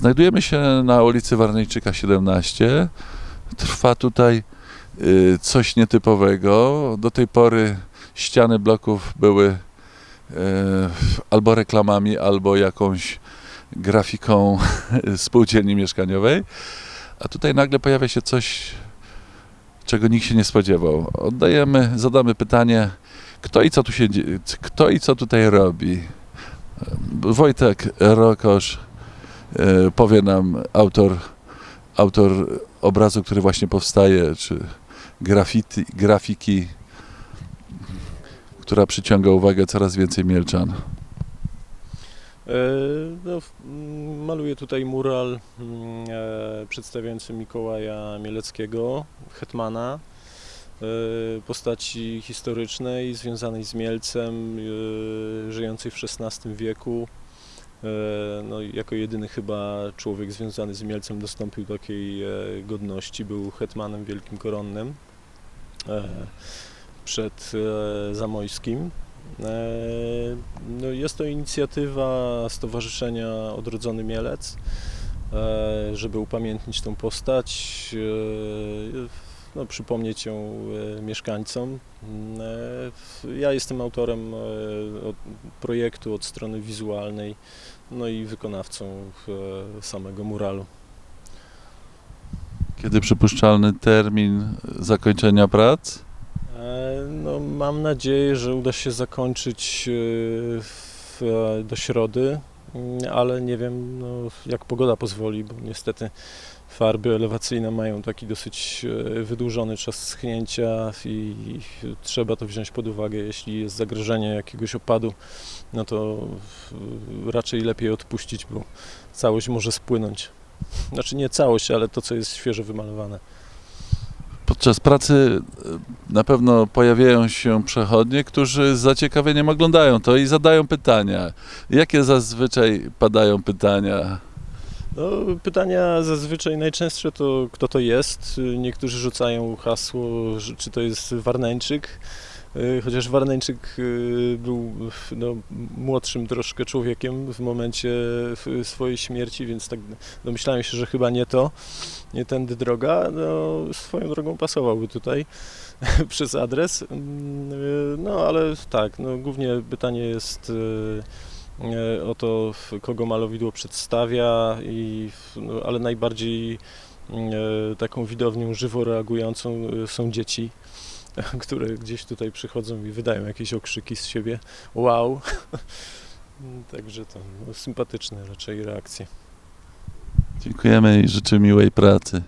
Znajdujemy się na ulicy Warnejczyka 17. Trwa tutaj y, coś nietypowego. Do tej pory ściany bloków były y, albo reklamami, albo jakąś grafiką spółdzielni mieszkaniowej. A tutaj nagle pojawia się coś, czego nikt się nie spodziewał. Oddajemy, zadamy pytanie, kto i co tu się kto i co tutaj robi. Wojtek Rokosz powie nam autor, autor obrazu, który właśnie powstaje, czy grafiti, grafiki, która przyciąga uwagę coraz więcej mielczan. E, No, w- m, maluję tutaj mural mm, e, przedstawiający Mikołaja Mieleckiego, hetmana, e, postaci historycznej związanej z Mielcem, e, żyjącej w XVI wieku. E, No, jako jedyny chyba człowiek związany z Mielcem dostąpił takiej e, godności, był hetmanem wielkim koronnym e, przed Zamojskim. No jest to inicjatywa Stowarzyszenia Odrodzony Mielec, żeby upamiętnić tą postać, no, przypomnieć ją mieszkańcom. Ja jestem autorem projektu od strony wizualnej, no i wykonawcą e, samego muralu. Kiedy przypuszczalny termin zakończenia prac? E, No, mam nadzieję, że uda się zakończyć e, w, do środy, ale nie wiem, no, jak pogoda pozwoli, bo niestety farby elewacyjne mają taki dosyć e, wydłużony czas schnięcia i trzeba to wziąć pod uwagę. Jeśli jest zagrożenie jakiegoś opadu, no to e, raczej lepiej odpuścić, bo całość może spłynąć. Znaczy nie całość, ale to, co jest świeżo wymalowane. Podczas pracy e, na pewno pojawiają się przechodnie, którzy z zaciekawieniem oglądają to i zadają pytania. Jakie zazwyczaj padają pytania? No, pytania zazwyczaj najczęstsze to kto to jest. Niektórzy rzucają hasło, czy to jest Warneńczyk. Y, Chociaż Warneńczyk y, był no, młodszym troszkę człowiekiem w momencie swojej śmierci, więc tak domyślałem się, że chyba nie to, nie tędy droga. No, swoją drogą pasowałby tutaj przez adres. Mm, y, No ale tak, no, głównie pytanie jest o to, kogo malowidło przedstawia, i, no, ale najbardziej taką widownią żywo reagującą są dzieci, które gdzieś tutaj przychodzą i wydają jakieś okrzyki z siebie. Wow! Także to no, sympatyczne raczej reakcje. Dziękujemy i życzę miłej pracy.